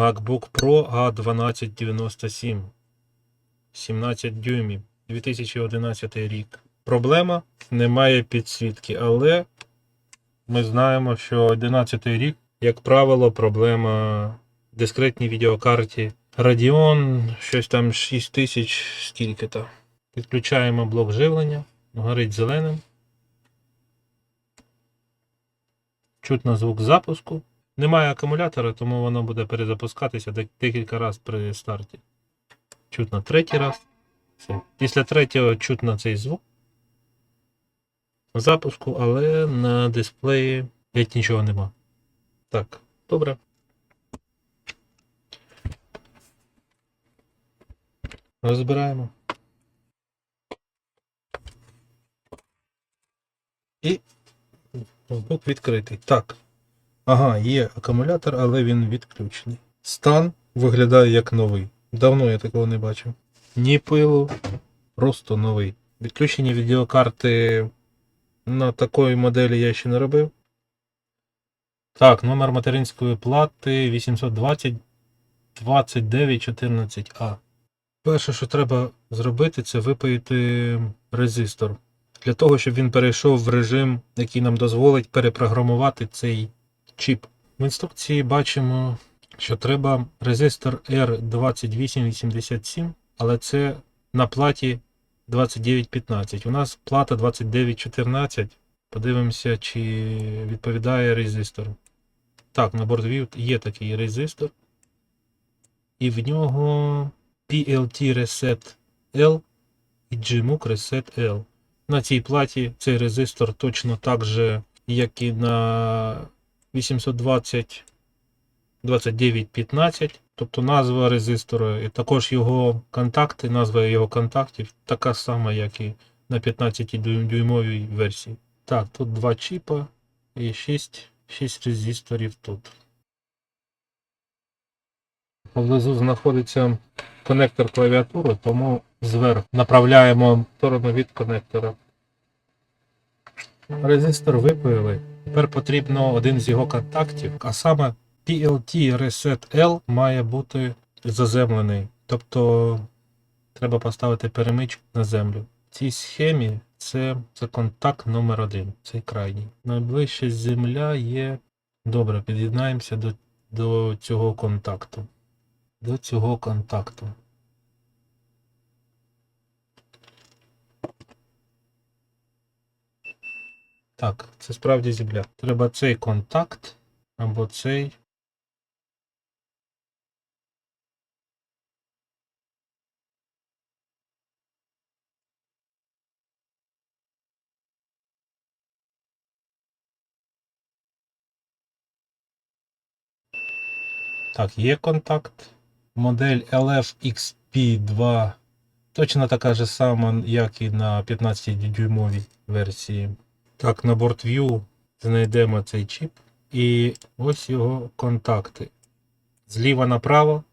MacBook Pro A1297. 17 дюймів. 2011 рік. Проблема немає підсвітки, але ми знаємо, що 11 рік, як правило, проблема дискретній відеокарті Radeon, щось там 6000, скільки то. Підключаємо блок живлення, горить зеленим. Чутно звук запуску. Немає акумулятора, тому воно буде перезапускатися декілька разів при старті. Чутно третій раз. Все. Після третього чутно цей звук запуску, але на дисплеї геть нічого нема. Так, добре. Розбираємо. І ноутбук відкритий. Так. Ага, є акумулятор, але він відключений. Стан виглядає як новий. Давно я такого не бачив. Ні пилу, просто новий. Відключення відеокарти на такої моделі я ще не робив. Так, номер материнської плати 820 2914А. Перше, що треба зробити, це випаяти резистор. Для того, щоб він перейшов в режим, який нам дозволить перепрограмувати цей чіп. В інструкції бачимо, що треба резистор R2887, але це на платі 2915. У нас плата 2914. Подивимося, чи відповідає резистор. Так, на BoardView є такий резистор. І в нього PLT Reset L і GMUC Reset L. На цій платі цей резистор точно так же, як і на 820 2915, тобто назва резистора, і також його контакти, назва його контактів така сама, як і на 15 дюймовій версії. Так, тут два чіпа і 6, 6 резисторів тут. Поблизу знаходиться конектор клавіатури, тому зверху направляємо в сторону від конектора. Резистор випаяли. Тепер потрібно один з його контактів, а саме PLT Reset L має бути заземлений. Тобто треба поставити перемичку на землю. В цій схемі це, це контакт номер один, цей крайній. Найближча земля є. Добре, під'єднаємося до, до цього контакту. До цього контакту. Так, це справді земля. Треба цей контакт або цей. Так, є контакт. Модель LFXP2 точно така ж сама, як і на 15-дюймовій версії. Так, на BoardView знайдемо цей чіп. І ось його контакти. Зліва направо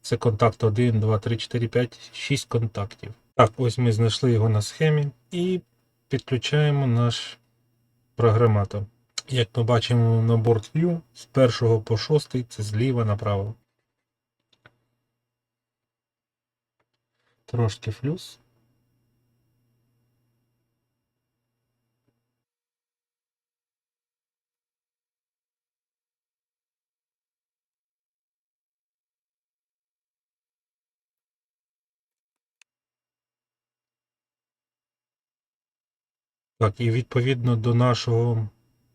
це контакт 1, 2, 3, 4, 5, 6 контактів. Так, ось ми знайшли його на схемі і підключаємо наш програматор. Як ми бачимо на BoardView, з 1 по 6 це зліва направо. Трошки флюс. Так, і відповідно до нашого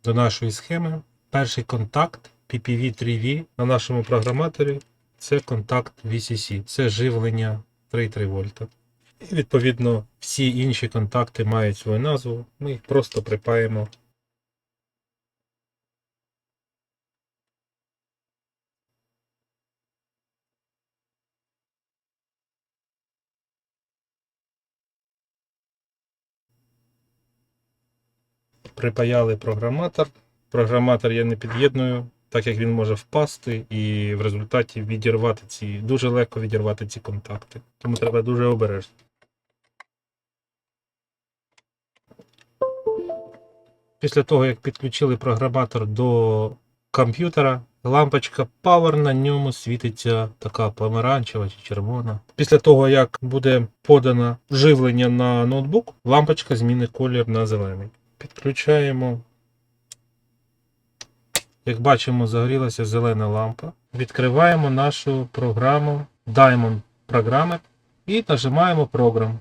до нашої схеми, перший контакт PPV3V на нашому програматорі це контакт VCC, це живлення 3,3 вольта. І відповідно всі інші контакти мають свою назву. Ми їх просто припаємо. Припаяли програматор. Програматор я не під'єдную, так як він може впасти і в результаті відірвати ці, дуже легко відірвати ці контакти. Тому треба дуже обережно. Після того, як підключили програматор до комп'ютера, лампочка Power на ньому світиться така помаранчева чи червона. Після того, як буде подано живлення на ноутбук, лампочка змінить колір на зелений. Підключаємо. Як бачимо, загорілася зелена лампа. Відкриваємо нашу програму Diamond Programmer і нажимаємо Program.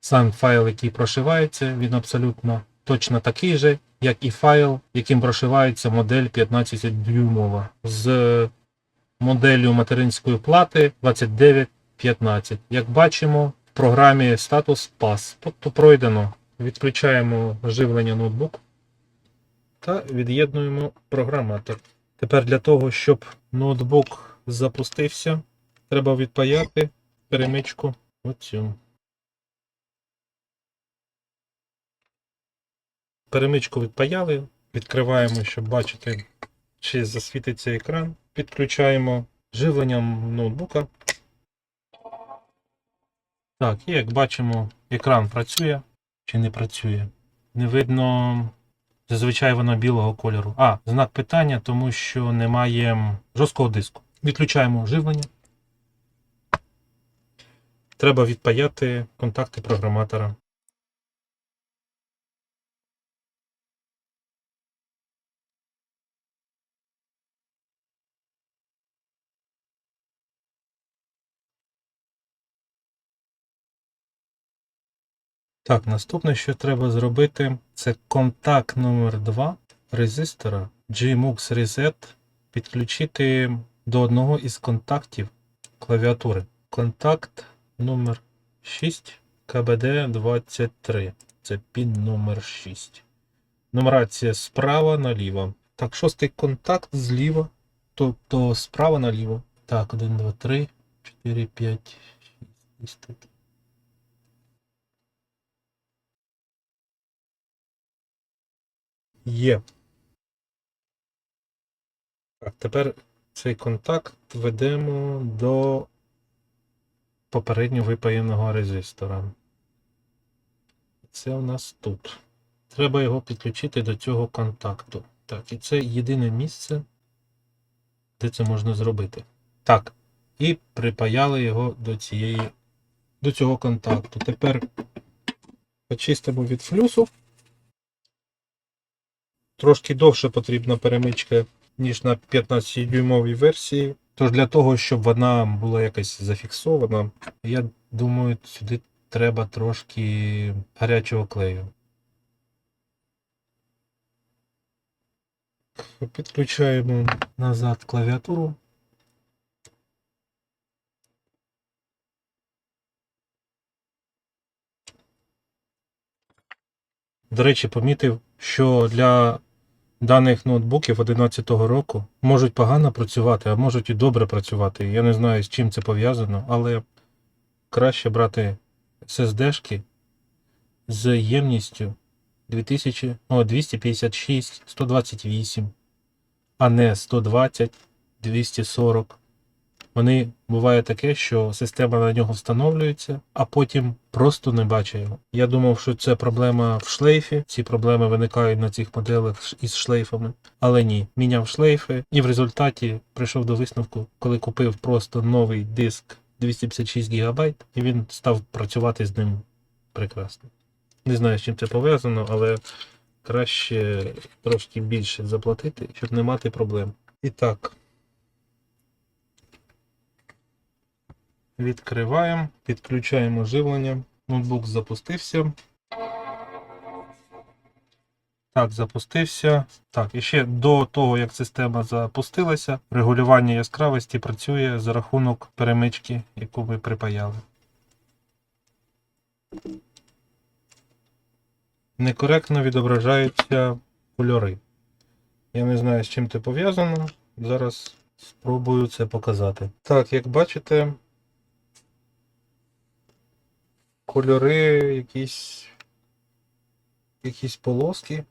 Сам файл, який прошивається, він абсолютно точно такий же, як і файл, яким прошивається модель 15 дюймова з моделлю материнської плати 2915. Як бачимо, в програмі статус PAS. Тобто пройдено. Відключаємо живлення ноутбук та від'єднуємо програматор. Тепер для того, щоб ноутбук запустився, треба відпаяти перемичку оцю. Перемичку відпаяли, відкриваємо, щоб бачити, чи засвітиться екран. Підключаємо живлення ноутбука. Так, і як бачимо, екран працює чи не працює. Не видно, зазвичай воно білого кольору. А, знак питання, тому що немає жорсткого диску. Відключаємо живлення. Треба відпаяти контакти програматора. Так, наступне, що треба зробити, це контакт номер 2 резистора GMUX Reset підключити до одного із контактів клавіатури. Контакт номер 6 КБД23. Це пін номер 6. Нумерація справа наліво. Так, шостий контакт зліва, тобто справа наліво. Так, 1, 2, 3, 4, 5, 6. Є. Так, тепер цей контакт ведемо до попередньо випаяного резистора. Це у нас тут. Треба його підключити до цього контакту. Так, і це єдине місце, де це можна зробити. Так, і припаяли його до цієї, до цього контакту. Тепер почистимо від флюсу. Трошки довше потрібна перемичка, ніж на 15-дюймовій версії. Тож для того, щоб вона була якось зафіксована, я думаю, сюди треба трошки гарячого клею. Підключаємо назад клавіатуру. До речі, помітив, що для даних ноутбуків 11 року можуть погано працювати, а можуть і добре працювати. Я не знаю, з чим це пов'язано, але краще брати SSD-шки з ємністю 2000, о, 256, 128, а не 120, 240. Вони буває таке, що система на нього встановлюється, а потім просто не бачить його. Я думав, що це проблема в шлейфі. Ці проблеми виникають на цих моделях із шлейфами. Але ні, міняв шлейфи, і в результаті прийшов до висновку, коли купив просто новий диск 256 ГБ, і він став працювати з ним прекрасно. Не знаю, з чим це пов'язано, але краще трошки більше заплатити, щоб не мати проблем. І так. Відкриваємо, підключаємо живлення. Ноутбук запустився. Так, запустився. Так, і ще до того, як система запустилася, регулювання яскравості працює за рахунок перемички, яку ми припаяли. Некоректно відображаються кольори. Я не знаю, з чим це пов'язано. Зараз спробую це показати. Так, як бачите, кольори, якісь, якісь полоски.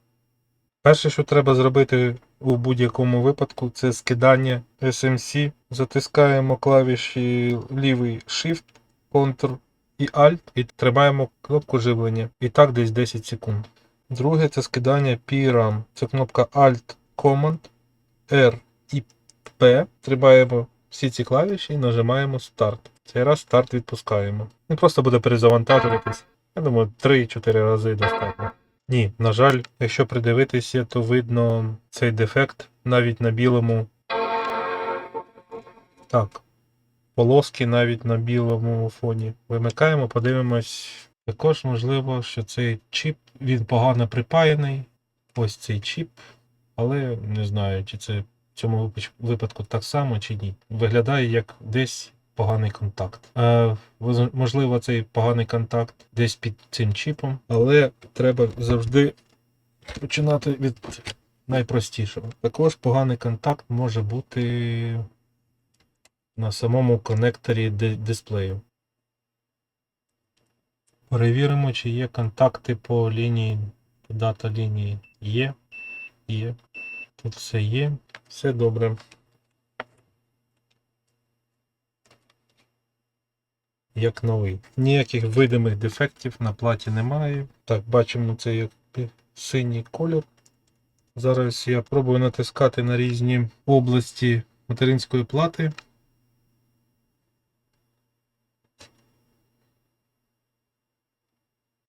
Перше, що треба зробити у будь-якому випадку, це скидання SMC. Затискаємо клавіші лівий Shift, Ctrl і Alt, і тримаємо кнопку живлення. І так десь 10 секунд. Друге це скидання PRAM. Це кнопка Alt Command R і P. Тримаємо всі ці клавіші і нажимаємо Start. Цей раз старт відпускаємо. Він просто буде перезавантажуватись. Я думаю, 3-4 рази достатньо. Ні, на жаль, якщо придивитися, то видно цей дефект навіть на білому. Так. Полоски навіть на білому фоні. Вимикаємо, подивимось. Також можливо, що цей чіп він погано припаяний. Ось цей чіп. Але не знаю, чи це в цьому випадку так само, чи ні. Виглядає як десь поганий контакт. Е, можливо, цей поганий контакт десь під цим чіпом, але треба завжди починати від найпростішого. Також поганий контакт може бути на самому конекторі дисплею. Перевіримо, чи є контакти по лінії, по дата лінії. Є. Є. Тут все є. Все добре. Як новий. Ніяких видимих дефектів на платі немає. Так, бачимо, це як синій кольор. Зараз я пробую натискати на різні області материнської плати.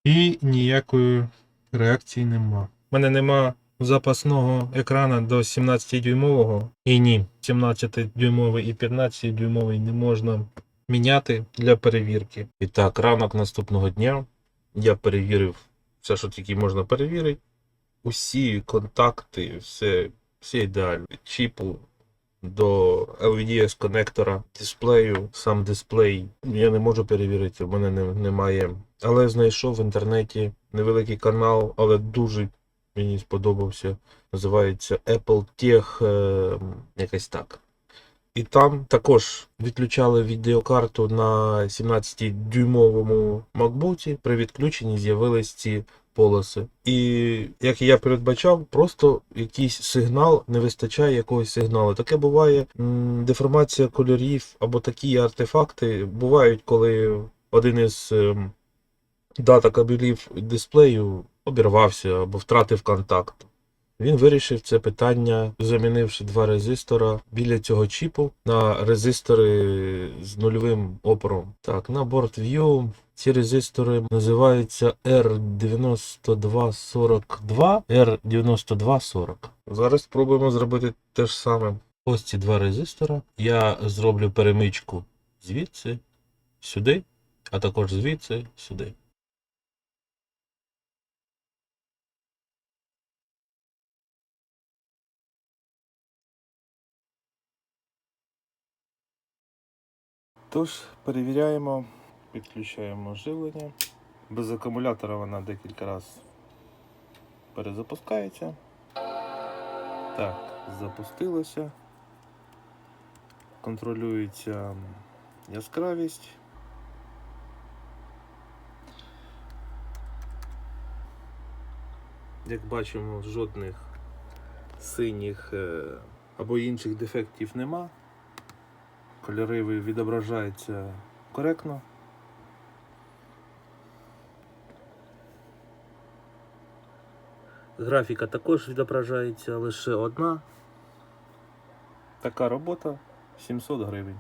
І ніякої реакції нема. У мене нема запасного екрана до 17-дюймового. І ні, 17-дюймовий і 15-дюймовий не можна міняти для перевірки. І так, ранок наступного дня я перевірив все, що тільки можна перевірити. Усі контакти, все, все ідеально. Від чіпу до LVDS конектора, дисплею, сам дисплей. Я не можу перевірити, в мене не, немає. Але знайшов в інтернеті невеликий канал, але дуже мені сподобався. Називається Apple Tech, е, якось так. І там також відключали відеокарту на 17-дюймовому MacBook. При відключенні з'явились ці полоси. І як я передбачав, просто якийсь сигнал не вистачає якогось сигналу. Таке буває деформація кольорів або такі артефакти бувають, коли один із ем, дата кабелів дисплею обірвався або втратив контакт. Він вирішив це питання, замінивши два резистора біля цього чіпу на резистори з нульовим опором. Так, на BoardView ці резистори називаються R9242, R9240. Зараз спробуємо зробити те ж саме. Ось ці два резистора. Я зроблю перемичку звідси сюди, а також звідси сюди. Тож, перевіряємо, підключаємо живлення. Без акумулятора вона декілька разів перезапускається. Так, запустилося. Контролюється яскравість. Як бачимо, жодних синіх е, або інших дефектів нема. Кольори відображаються коректно. Графіка також відображається лише одна. Така робота 700 гривень.